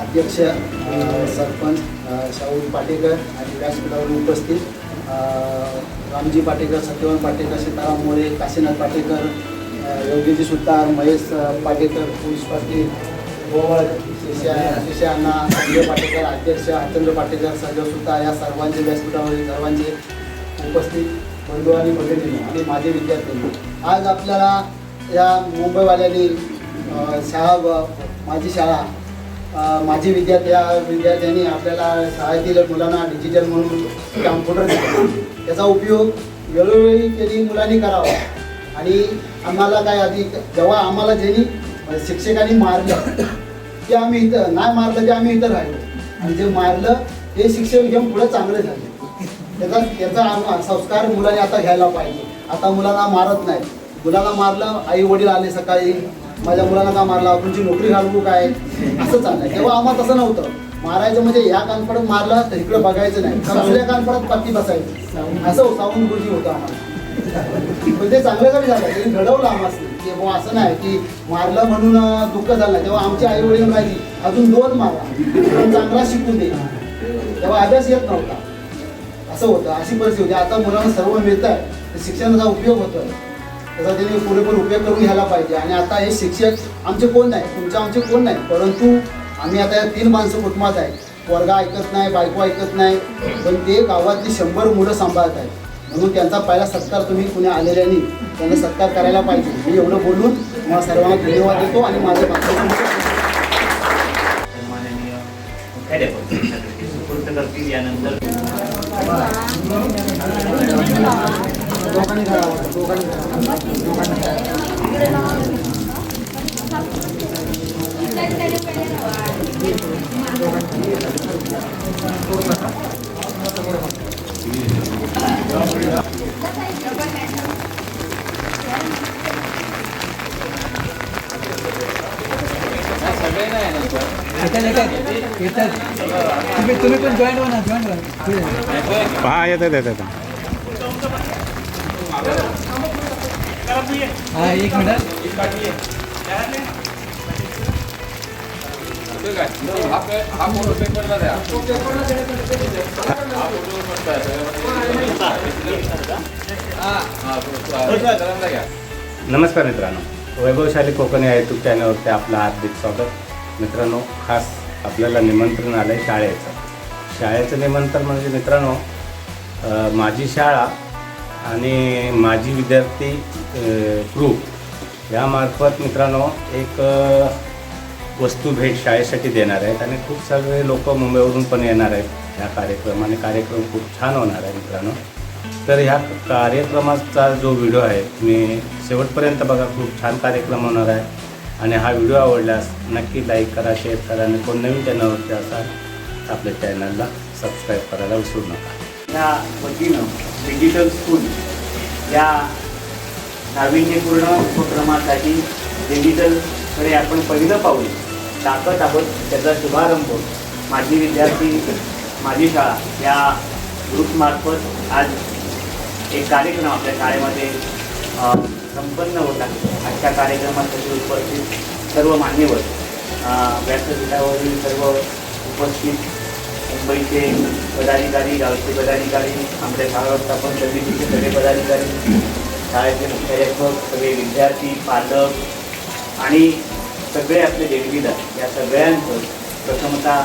अध्यक्ष सरपंच शाहू पाटेकर आणि व्यासपीठावर उपस्थित रामजी पाटेकर सत्यवान पाटेकर सीताराम मोरे काशीनाथ पाटेकर योगीजी सुतार महेश पाटेकर पुरुष पाटील गोवळ शिष्या शिष्या अण्णा संजय पाटेकर अध्यक्ष हरचंद्र पाटेकर संजय सुतार या सर्वांचे व्यासपीठावरील सर्वांचे उपस्थित बंधू आणि भगिनी आणि माझे विद्यार्थी. आज आपल्याला या मुंबईवाल्यांनी शाळा माझी शाळा माझी विद्यार्थ्या विद्यार्थ्यांनी आपल्याला शाळेतील मुलांना डिजिटल म्हणून कॉम्प्युटर दिला. त्याचा उपयोग वेळोवेळी त्यांनी मुलांनी करावा. आणि आम्हाला काय आधी जेव्हा आम्हाला ज्यांनी शिक्षकांनी मारलं ते आम्ही इथं नाही मारलं ते आम्ही इथं राहिलो. आणि जे मारलं ते शिक्षक घेऊन पुढे चांगले झाले. त्याचा त्याचा आम- संस्कार मुलांनी आता घ्यायला पाहिजे. आता मुलांना मारत नाही. मुलांना मारलं आई वडील आले सकाळी माझ्या मुलांना का मारला? तुमची नोकरी घालवू काय? असं चाललंय. तेव्हा आम्हाला तसं नव्हतं. मारायचं म्हणजे या कानपडत मारलं तर इकडे बघायचं नाही. दुसऱ्या कानपडत पत्ती बसायची? असं हो, सावून गुरुजी होतं आम्हाला पण ते चांगलं कमी झालं. त्यांनी घडवलं आम्हाला की बाबा असं नाही की मारलं म्हणून दुःख झालं तेव्हा आमचे आई वडील माहिती अजून दोन मारा. पण चांगला शिकून दे. तेव्हा अभ्यास येत नव्हता. असं होतं. अशी परिस्थिती होती. आता मुलांना सर्व मिळत आहे शिक्षणाचा उपयोग होतोय. त्याचा त्यांनी पुरेपूर उपयोग करून घ्यायला पाहिजे. आणि आता हे शिक्षक आमचे कोण नाही? तुमचे आमचे कोण नाही? परंतु आम्ही आता या तीन माणसं कुटुंबात आहे वर्ग ऐकत नाही बायको ऐकत नाही पण ते गावातली शंभर मुलं सांभाळत आहेत. म्हणून त्यांचा पहिला सत्कार तुम्ही पुण्या आलेल्याने त्यांना सत्कार करायला पाहिजे. मी एवढं बोलून मला सर्वांना धन्यवाद देतो आणि माझं माननीय यानंतर करावं तुम्ही तुम्ही पण जॉईन ना जॉईन व्हा हा येतात येतात. हा एक मिनिट. नमस्कार मित्रांनो. वैभवशाली कोकणी या यूट्यूब चॅनलवरती आपलं हार्दिक स्वागत. मित्रांनो खास आपल्याला निमंत्रण आलं आहे शाळेचं. शाळेचं निमंत्रण म्हणजे मित्रांनो माझी शाळा आणि माझी विद्यार्थी ग्रुप यामार्फत मित्रांनो एक वस्तू भेट शाळेसाठी देणार आहेत आणि खूप सगळे लोक मुंबईवरून पण येणार आहेत. ह्या कार्यक्रमाने कार्यक्रम खूप छान होणार आहे मित्रांनो. तर ह्या कार्यक्रमाचा जो व्हिडिओ आहे तुम्ही शेवटपर्यंत बघा खूप छान कार्यक्रम होणार आहे. आणि हा व्हिडिओ आवडल्यास नक्की लाईक करा शेअर करा आणि कोण नवीन चॅनलवरती असाल आपल्या चॅनलला सबस्क्राईब करायला विसरू नका. या वतीनं डिजिटल स्कूल या नाविन्यपूर्ण उपक्रमासाठी डिजिटलकडे आपण पहिलं पाऊल टाकत आहोत. त्याचा शुभारंभ माझी विद्यार्थी माझी शाळा या ग्रुपमार्फत आज एक कार्यक्रम आपल्या शाळेमध्ये संपन्न होत आहे. आजच्या कार्यक्रमासाठी उपस्थित सर्व मान्यवर व्यासपीठावरील सर्व उपस्थित मुंबईचे पदाधिकारी गावचे पदाधिकारी आमच्या शाळा व्यवस्थापन समितीचे सगळे पदाधिकारी शाळेचे मुख्याध्यापक सगळे विद्यार्थी पालक आणि सगळे आपले देणगीदार या सगळ्यांचं प्रथमतः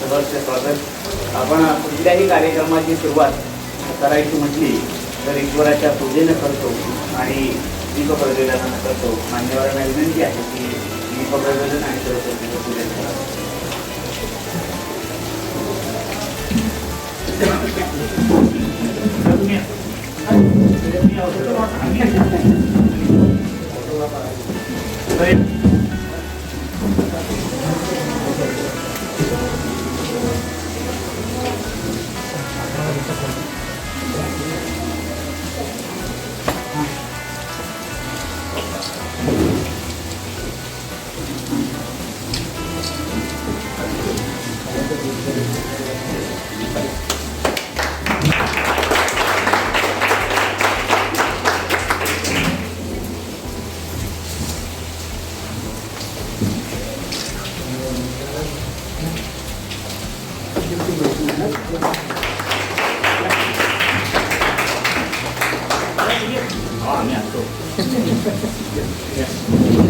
सहर्ष स्वागत. आपण कुठल्याही कार्यक्रमाची सुरुवात करायची म्हटली तर ईश्वराच्या पूजेनं करतो आणि दीपप्रज्वलनानं करतो. मान्यवरांना विनंती आहे की दीपप्रज्वलन आणि सरस्वती 面，哎，这面面。可以。niya. So, yeah.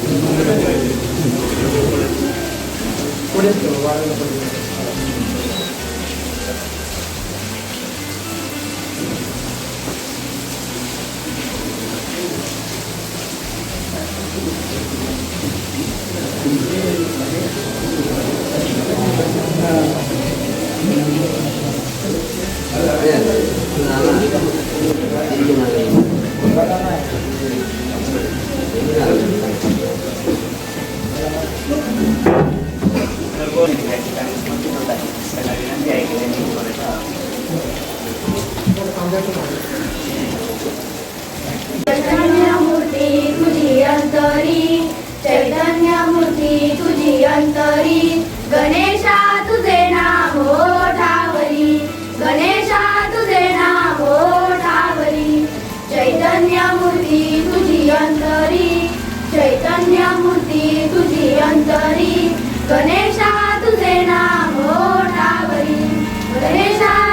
これって終わるのこれです चैतन्यमूर्ती तुझी अंतरी तुझी अंतरी. गणेशा तुझे नाम ओठावरी गणेशा तुझे नाम तुझी अंतरी चैतन्यमूर्ती तुझी अंतरी. गणेशा तुझे नाम गणेशा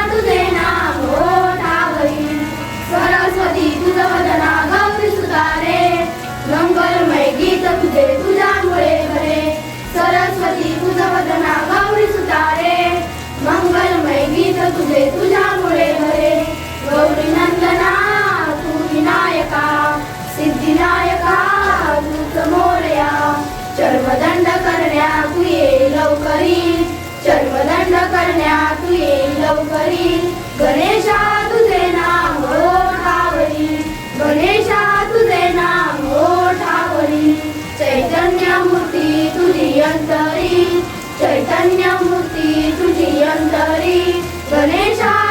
मंगलमय गीत तुझे तुझ्यामुळे भरे. सरस्वती तुझा वदना गौरी सुतारे. मंगलमय गीत तुझे तुझ्यामुळे भरे. गौरी नंदना तू विनायका. सिद्धिनायका तूच मोरया चर्मदंड करण्या तू ये लवकरी चर्मदंड करण्या तू ये लवकरी गणेशा तुझे नाम ओठावरी गणेशा अंतरी चैतन्य मूर्ती तुझी अंतरी गणेशा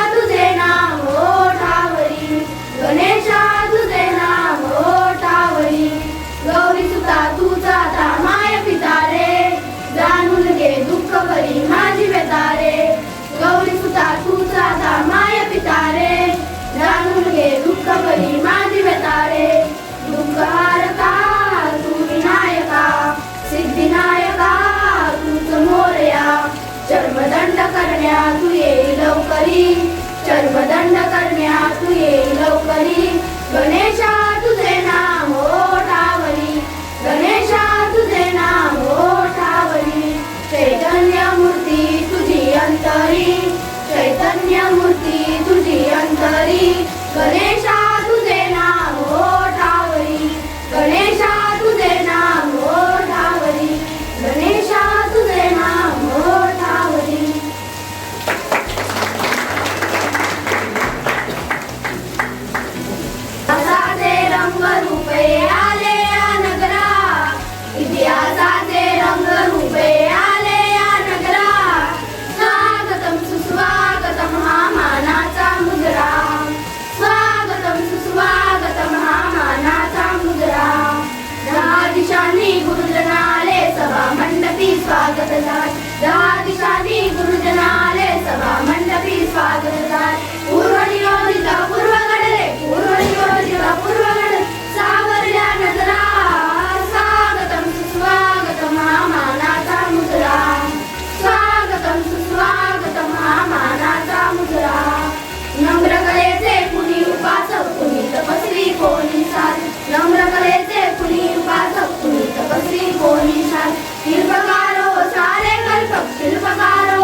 स्वागतदाय दहादिशाली गुरुजनाले सभा मण्डपी स्वागतदाय पूर्वनियोजित पूर्वगणले पूर्वनियोजित पूर्वगण सावर्या नजरा स्वागतं सुस्वागतं मामानाचा मुद्रा स्वागतं सुस्वागतं मामानाचा मुद्रा नम्रकलेचे कुणी उपासक कुणी तपस्वी कोणी साध नम्रकलेचे कुणी उपासक कुणी तपस्वी कोणी साध निर्भगा शिल्पकारो सारे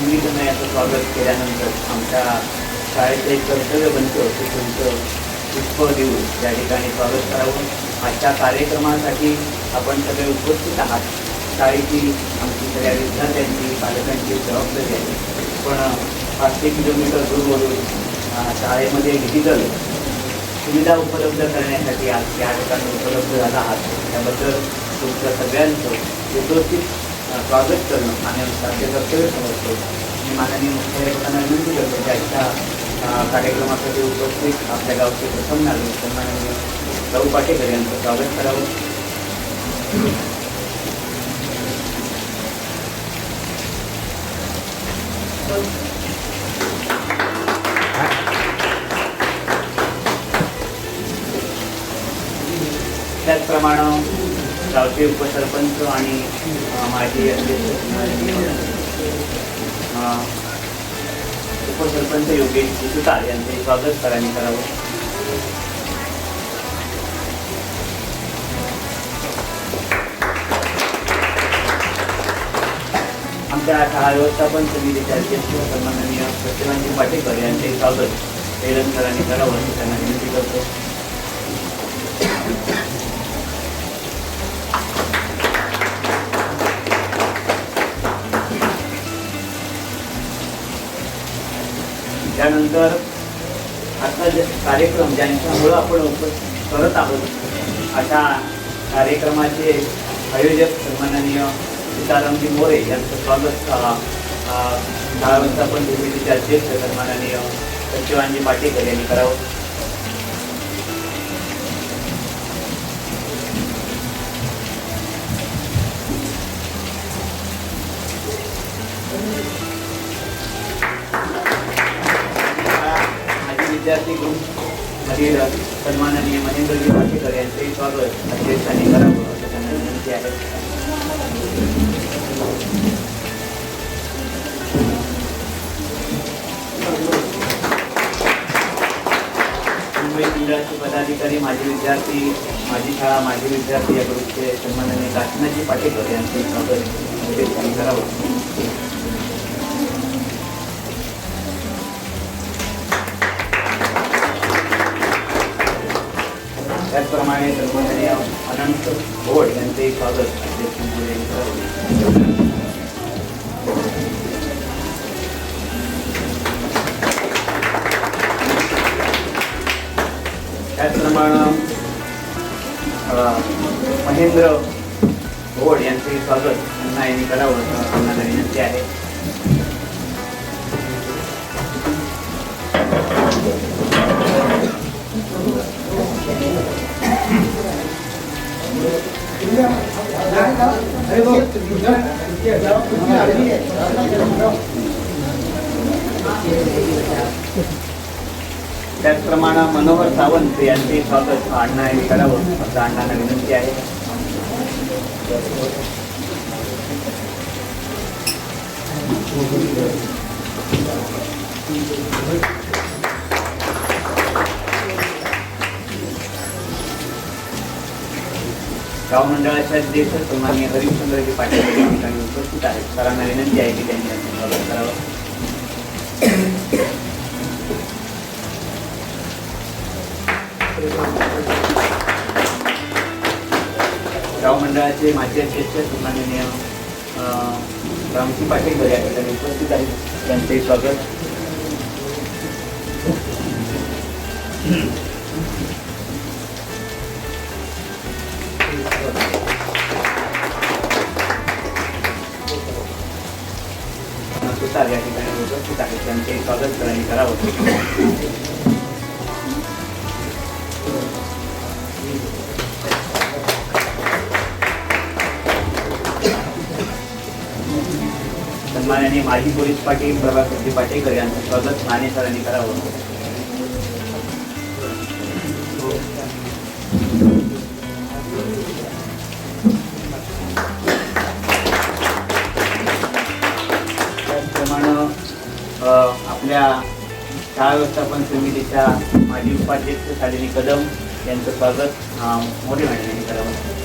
संगीतमयाचं स्वागत केल्यानंतर आमच्या शाळेचं एक कर्तव्य बनतं ते तुमचं पुष्प देऊन त्या ठिकाणी स्वागत करावं. आजच्या कार्यक्रमासाठी आपण सगळे उपस्थित आहात. शाळेची आमची सगळ्या विद्यार्थ्यांची पालकांची जबाबदारी आहे. पण पाचशे किलोमीटर दूरवरून शाळेमध्ये डिजिटल सुविधा उपलब्ध करण्यासाठी आज या ठिकाणी उपलब्ध झाला आहात. त्याबद्दल तुमच्या सगळ्यांचं उपस्थित स्वागत करणं आणि साध्य कर्तव्य समजतो मी माननीय मुख्याध्यापकांना विनंती करतो की आजच्या कार्यक्रमासाठी उपस्थित आपल्या गावचे प्रथम नागरिक सन्माननीय राऊ पाटेकर यांचं स्वागत करावं. त्याचप्रमाणे गावचे उपसरपंच आणि माजी अध्यक्ष उपसरपंच योगेश सुतार यांचे स्वागत सरांनी करावं. आमच्या शाळा व्यवस्थापन समितीचे अध्यक्ष सन्माननीय सत्यवानजी पाटेकर यांचे स्वागत सरांनी करावं अशी त्यांना विनंती करतो. त्यानंतर आता जे कार्यक्रम ज्यांच्यामुळं आपण उपस्थित करत आहोत अशा कार्यक्रमाचे आयोजक सन्माननीय सीतारामजी मोरे यांचं स्वागत अ, अ, शाळा व्यवस्थापन समितीचे अध्यक्ष सन्माननीय सचिवांजी पाटेकर यांनी करावं. माझी शाळा माझे विद्यार्थी या ग्रुपचे सन्माननीय काशीनाथजी पाटेकर यांचे स्वागत अध्यक्षांनी करावं त्याचप्रमाणे सन्माननीय अनंत भोड यांचे स्वागत अध्यक्षांपुढे महेंद्र भोड यांचे स्वागत. त्यांना यांनी करावं असं विनंती आहे. त्याचप्रमाणे मनोहर सावंत यांचे स्वागत अण्णा यांनी करावं असं अण्णांना विनंती आहे. गाव मंडळाचे अध्यक्ष सन्माननीय हरिश्चंद्रजी पाटील या ठिकाणी उपस्थित आहेत सरांना विनंती आहे की त्यांनी यांचं स्वागत करावं गाव मंडळाचे माजी अध्यक्ष सन्माननीय अं, रामजी पाटेकर या ठिकाणी उपस्थित आहेत. त्यांचे स्वागत. या ठिकाणी उपस्थित आहेत. त्यांचे स्वागत कराने करावं. सन्मानाने माजी पोलीस पाटील प्रभाकरजी पाटेकर यांचं स्वागत माने सरांनी करावं. त्याचप्रमाणे आपल्या शाळा व्यवस्थापन समितीच्या माजी उपाध्यक्ष शालिनी कदम यांचं स्वागत मोठे मोरे करावं.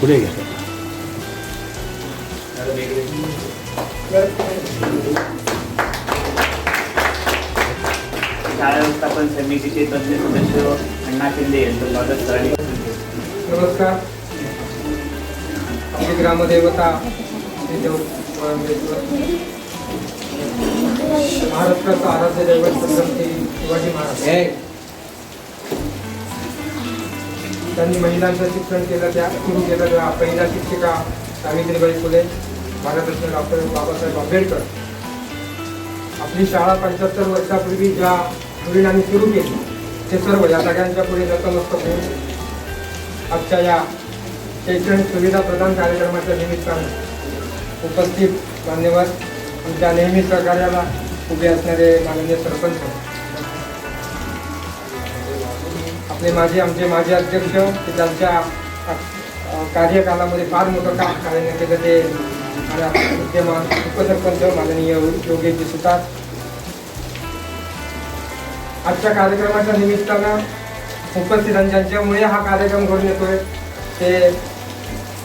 पुढे घ्या. शाळा व्यवस्थापन समितीचे तज्ज्ञ सदस्य अण्णा शिंदे यांचं स्वागत नमस्कार. आपली ग्रामदेवता महाराष्ट्राचं आराध्य दैवत छत्रपती शिवाजी महाराज. त्यांनी महिलांचं शिक्षण केलं त्या सुरू केलं. तेव्हा पहिल्या शिक्षिका सावित्रीबाई फुले भारतरत्न डॉक्टर बाबासाहेब आंबेडकर. आपली शाळा पंच्याहत्तर वर्षापूर्वी ज्या मुलींनी सुरू केली ते सर्व या सगळ्यांच्या पुढे नतमस्तक होऊन आजच्या या शैक्षणिक सुविधा प्रदान कार्यक्रमाच्या निमित्तानं उपस्थित मान्यवर आमच्या नेहमी सहकार्याला उभे असणारे माननीय सरपंच आपले माझे आमचे माजी अध्यक्ष ते त्यांच्या कार्यकालामध्ये फार मोठं काम कार्य केलं ते विद्यमान उपसरपंच माननीय योगेशजी सुतार. आजच्या कार्यक्रमाच्या निमित्तानं उपस्थितांच्या ज्यांच्यामुळे हा कार्यक्रम घडून येतोय ते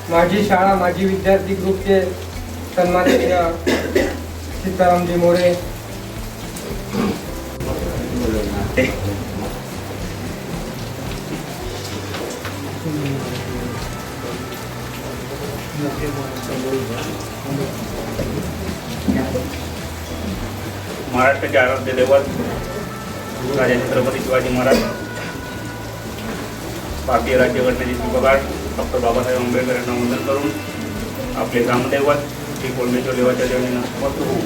माझी शाळा माझी विद्यार्थी ग्रुपचे सन्माननीय सीतारामजी मोरे. महाराष्ट्राचे आराध्य दैवत राजा छत्रपती शिवाजी महाराज भारतीय राज्यघटनेचे शिल्पकार डॉक्टर बाबासाहेब आंबेडकर यांना वंदन करून आपले ग्रामदैवत श्री कोंडेश्वर देवाच्या देवणीनं समर्थ होऊ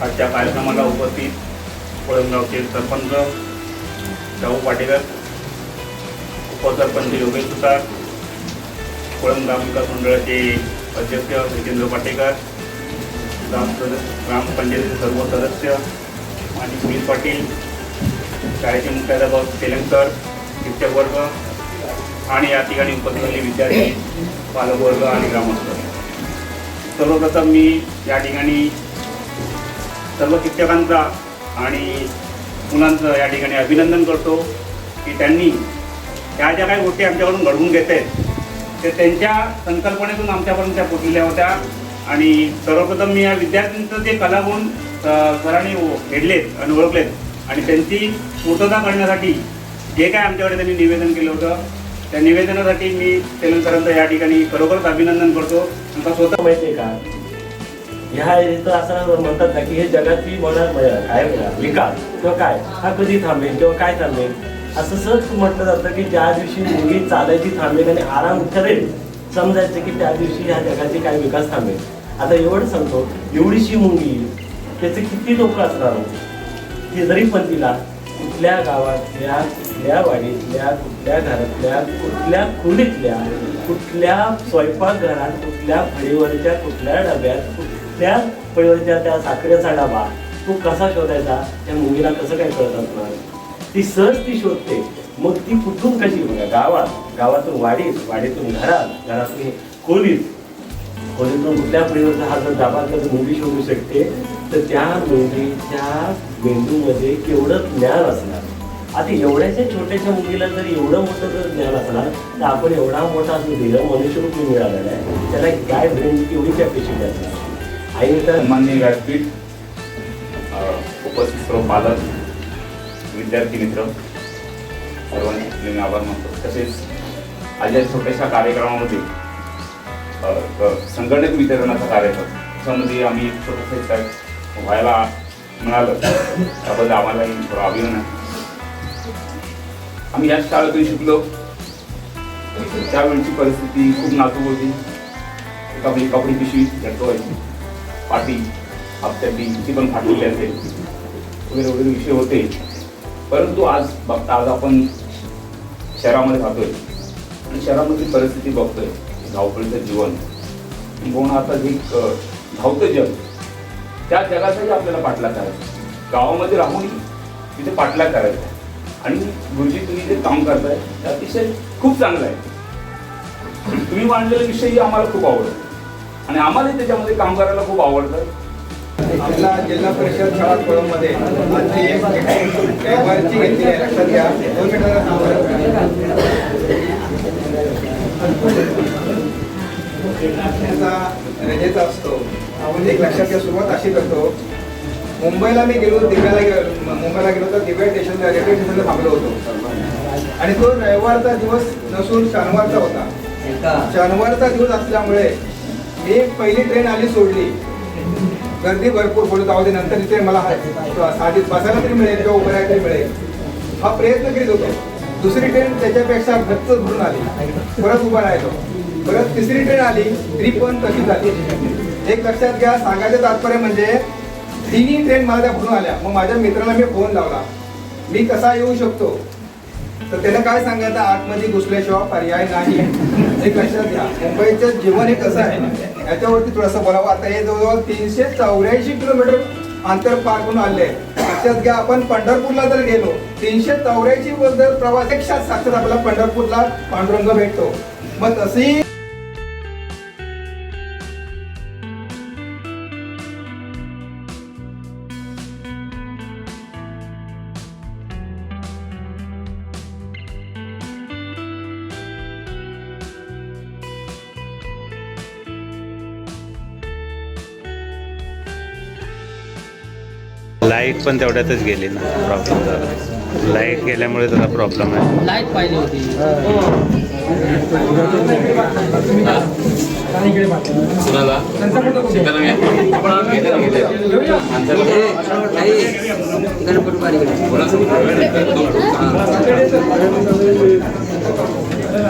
आजच्या कार्यक्रमाला उपस्थित कोळंबगावचे सरपंच शाहू पाटेकर उपसरपंच योगेश सुतार कोळंबगाव विकास मंडळाचे अध्यक्ष जितेंद्र पाटेकर ग्राम ग्रामपंचायतीचे सर्व सदस्य आणि सुनील पाटील शाळेचे मुख्याध्यापक तेलंकर शिक्षक वर्ग आणि या ठिकाणी उपस्थित असलेले विद्यार्थी पालकवर्ग आणि ग्रामस्थ. सर्वप्रथम मी या ठिकाणी सर्व शिक्षकांचा आणि मुलांचं या ठिकाणी अभिनंदन करतो की त्यांनी ह्या ज्या काही गोष्टी आमच्याकडून घडवून घेत आहेत ते त्यांच्या संकल्पनेतून आमच्यापर्यंत त्या पोचलेल्या होत्या. आणि सर्वप्रथम मी या विद्यार्थ्यांचं जे कलागुण सरांनी ओ- आणि ओळखलेत. आणि त्यांची पूर्तता करण्यासाठी जे काय आमच्याकडे त्यांनी निवेदन केलं होतं त्या निवेदनासाठी मी तेलंगसरांचं या ठिकाणी खरोखरच अभिनंदन करतो. नंतर स्वतः माहिती आहे का? ह्या इथं असं म्हणतात ना की हे जगातली मला काय विकास. किंवा काय? हा कधी थांबेल किंवा काय थांबेल? असं सहज म्हटलं जातं की ज्या दिवशी मुलगी चालायची थांबेल आणि आराम करेल समजायचं की त्या दिवशी ह्या जगाची काय विकास थांबेल. आता एवढं सांगतो एवढीशी मुलगी त्याचे किती लोक असणार ती जरी पण तिला कुठल्या गावातल्या कुठल्या वाडीतल्या कुठल्या घरातल्या कुठल्या खोलीतल्या कुठल्या स्वयंपाकघरात कुठल्या फळीवरच्या कुठल्या डब्यात कुठल्या फळीवरच्या त्या साखरेचा डबा तो कसा शोधायचा? त्या मुलीला कसं काय कळत असणार? ती सहज ती शोधते. मग ती कुठून कशी बघा गावात. गावातून वाडीत वाडीतून घरात घरातून खोलीत. खोलीतून कुठल्या फळीवरचा हा जर दाबा तर मुंगी शोधू शकते. तर त्या मुंगीच्या मेंदूमध्ये केवढं ज्ञान असणार? आता एवढ्याच्या छोट्याशा मुलीला जर एवढं मोठं जर ज्ञान असणार तर आपण एवढा मोठा असं दिलं मनुष्यरूप मिळालेला आहे त्याला काय ब्रेन केवढी कॅपॅसिटी असणार? आई तर मान्य व्यासपीठ उपस्थित सर्व पालक विद्यार्थी मित्र सर्वांचे मी आभार मानतो. तसेच आजच्या छोट्याशा कार्यक्रमामध्ये संघटित वितरणाचा कार्यक्रम त्याच्यामध्ये आम्ही एक छोटंसं व्हायला मिळालं. त्याबद्दल आम्हालाही थोडं अभिमान आहे. आम्ही याच शाळेतून शिकलो. त्यावेळची परिस्थिती खूप नाजूक होती. एका आपली कपडी पिशवी घेतो व्हायची पाटी हप्त्याची ती पण फाटलेली असेल. वगैरे वगैरे विषय होते. परंतु आज बघता आज आपण शहरामध्ये राहतोय. आणि शहरामधली परिस्थिती बघतोय. धावपळीचं जीवन. किंबहुना आता जे धावतं जग त्या जगाचाही आपल्याला पाठलाग करायचा. गावामध्ये राहून तिथे पाठलाग करायचा. आणि गुरुजी तुम्ही जे काम करताय ते अतिशय खूप चांगलं आहे. तुम्ही मांडलेला विषयही आम्हाला खूप आवडतो. आणि आम्हालाही त्याच्यामध्ये काम करायला खूप आवडतं. आपला जिल्हा परिषद शाळा कोळंबमध्ये आजची एक रविवारची घेतली आहे. लक्षात घ्या. दोन मिनिटाला त्याचा रजेचा असतो. आपण एक लक्षात घ्या. सुरुवात अशी करतो. मुंबईला मी गेलो दिव्याला गेलो मुंबईला गेलो तर दिव्या स्टेशनला रेल्वे स्टेशनला थांबलो होतो. आणि तो रविवारचा दिवस नसून शनिवारचा होता. शनिवारचा दिवस असल्यामुळे मी पहिली ट्रेन आली सोडली. गर्दी भरपूर बोलत आहोत नंतर तिथे मला हा- साधीत बसायला तरी मिळेल किंवा उभं राहायला तरी मिळेल. हा प्रयत्न करीत होतो. दुसरी ट्रेन त्याच्यापेक्षा गच्च भरून आली. परत उभा राहिलो. परत तिसरी ट्रेन आली तरी पण तशी झाली. एक लक्षात घ्या सांगायचं तात्पर्य म्हणजे तिन्ही ट्रेन मला त्या भरून आल्या. मग माझ्या मित्राला मी फोन लावला. मी कसा येऊ शकतो? तर त्यानं काय सांगायचं आतमध्ये घुसल्याशिवाय पर्याय नाही. हे लक्षात घ्या. मुंबईचं जीवन हे कसं आहे? याच्यावरती थोडंसं बोलावं. आता हे जवळजवळ तीनशे चौऱ्याऐंशी किलोमीटर अंतर पार करून आले लक्षात घ्या आपण पंढरपूरला जर गेलो तीनशे चौऱ्याऐंशी जर प्रवास एक साक्षात आपल्याला पंढरपूरला पांडुरंग भेटतो. मग तसंही लाइट पण तेवढ्यातच गेली ना प्रॉब्लेम झाला. लाइट गेल्यामुळे जरा प्रॉब्लेम आहे. लाइट पाहिजे होती.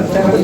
त्यानं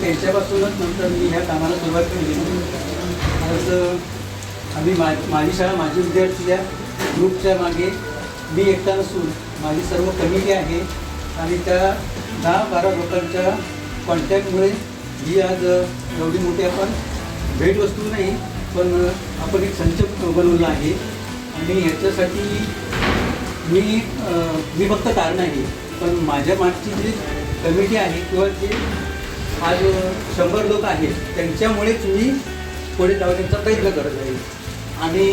त्यांच्यापासूनच नंतर मी ह्या कामाला सुरुवात केली. आज आम्ही मा माझी शाळा माझी विद्यार्थीच्या ग्रुपच्या मागे मी एकटा नसून माझी सर्व कमिटी आहे आणि त्या दहा बारा लोकांच्या कॉन्टॅक्टमुळे ही आज एवढी मोठी आपण भेटवस्तू नाही पण आपण एक संच बनवला आहे. आणि ह्याच्यासाठी मी मी फक्त कारण आहे पण माझ्या मागची जी कमिटी आहे किंवा जे आज शंभर लोक आहेत त्यांच्यामुळेच मी पुढे जाण्याचा प्रयत्न करत आहे. आणि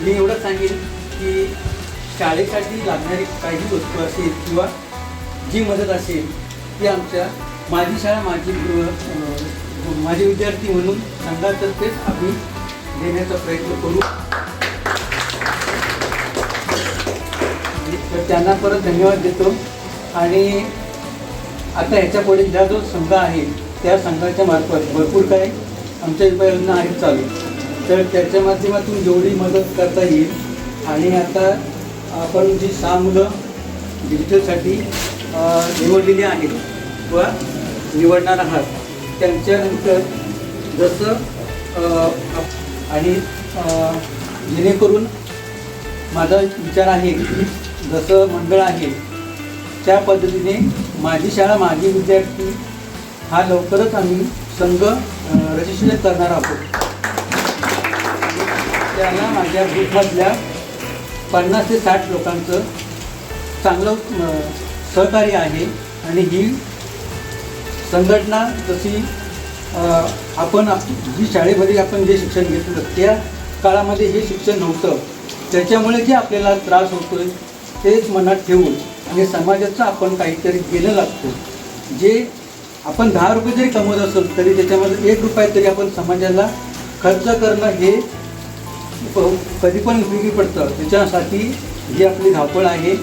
मी एवढंच सांगेन की शाळेसाठी लागणारी काही वस्तू असेल किंवा जी मदत असेल ती आमच्या माझी शाळा माझी माझे विद्यार्थी म्हणून संघातर्फेच आम्ही देण्याचा प्रयत्न करू. तर त्यांना परत धन्यवाद देतो. आणि आता ह्याच्या पुढे ज्या जो संघ आहे त्या संघाच्या मार्फत भरपूर काय आमच्या उपाययोजना आहेत चालू. तर त्याच्या माध्यमातून जेवढी मदत करता येईल आणि आता आपण जी सहा मुलं डिजिटलसाठी निवडलेली आहेत किंवा निवडणार आहात त्यांच्यानंतर जसं आणि जेणेकरून माझा विचार आहे की जसं मंडळ आहे त्या पद्धतीने माझी शाळा माझी विद्यार्थी हा लवकरच आम्ही संघ रजिस्ट्रेशन करणार आहोत. त्याला माझ्या ग्रुपमधल्या पन्नास ते साठ लोकांचं चांगलं सहकार्य आहे आणि ही संघटना जशी आपण जी शाळेमध्ये आपण जे शिक्षण घेतलं त्या काळामध्ये हे शिक्षण नव्हतं त्याच्यामुळे जे आपल्याला त्रास होतोय तेच मनात ठेवून आणि समाजाचं आपण काहीतरी केलं लागतो जे आपण दहा रुपये जरी कमवत असेल तरी त्याच्यामध्ये एक रुपया तरी आपण समाजाला खर्च करणं हे कधी पण उपयोगी पडतं. त्याच्यासाठी ही आपली धावपळ आहे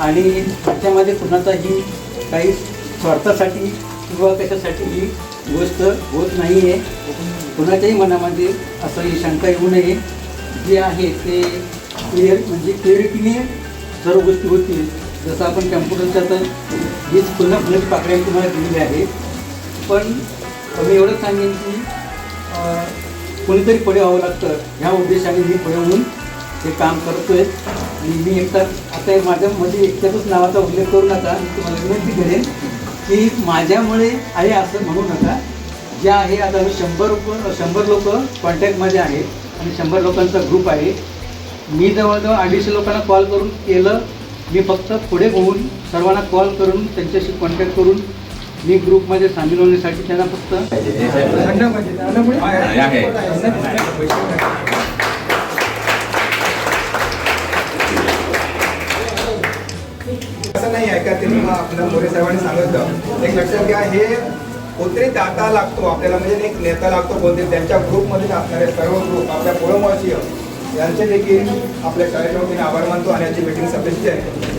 आणि त्याच्यामध्ये कुणाचाही काही स्वार्थासाठी किंवा कशासाठी ही गोष्ट होत नाही आहे कुणाच्याही मनामध्ये असं ही शंका येऊ नये. जे आहे ते क्लिअर म्हणजे क्लिअरिटीने सर्व गोष्टी होतील. जसं आपण कॅम्प्युटरच्या तर वीज पुन्हा पुन्हा पाकड्या तुम्हाला दिलेली आहे पण मी एवढंच सांगेन की कोणीतरी पुढे व्हावं लागतं. ह्या उद्देशाने मी पुढे होऊन हे काम करतो आहे आणि मी एकटा आता माझ्या मध्ये एकट्याच नावाचा उल्लेख करू नका. मी तुम्हाला विनंती करेन की माझ्यामुळे आहे असं म्हणू नका. जे आहे आता मी शंभर रुप शंभर लोक कॉन्टॅक्टमध्ये आहेत. आणि शंभर लोकांचा ग्रुप आहे. मी जवळजवळ अडीचशे लोकांना कॉल करून केलं. मी फक्त पुढे होऊन सर्वांना कॉल करून त्यांच्याशी कॉन्टॅक्ट करून मी ग्रुपमध्ये सामील होण्यासाठी त्यांना फक्त असं नाही आहे का ते आपल्या मोरे साहेबांनी सांगितलं. एक लक्षात घ्या हे कोणतरी दाता लागतो आपल्याला म्हणजे एक नेता लागतो कोणतरी त्यांच्या ग्रुपमध्ये असणारे सर्व ग्रुप आपल्या पोळमवासीय यांचे देखील आपल्या शाळेच्या आभार मानतो आणि याची मीटिंग सभेची आहे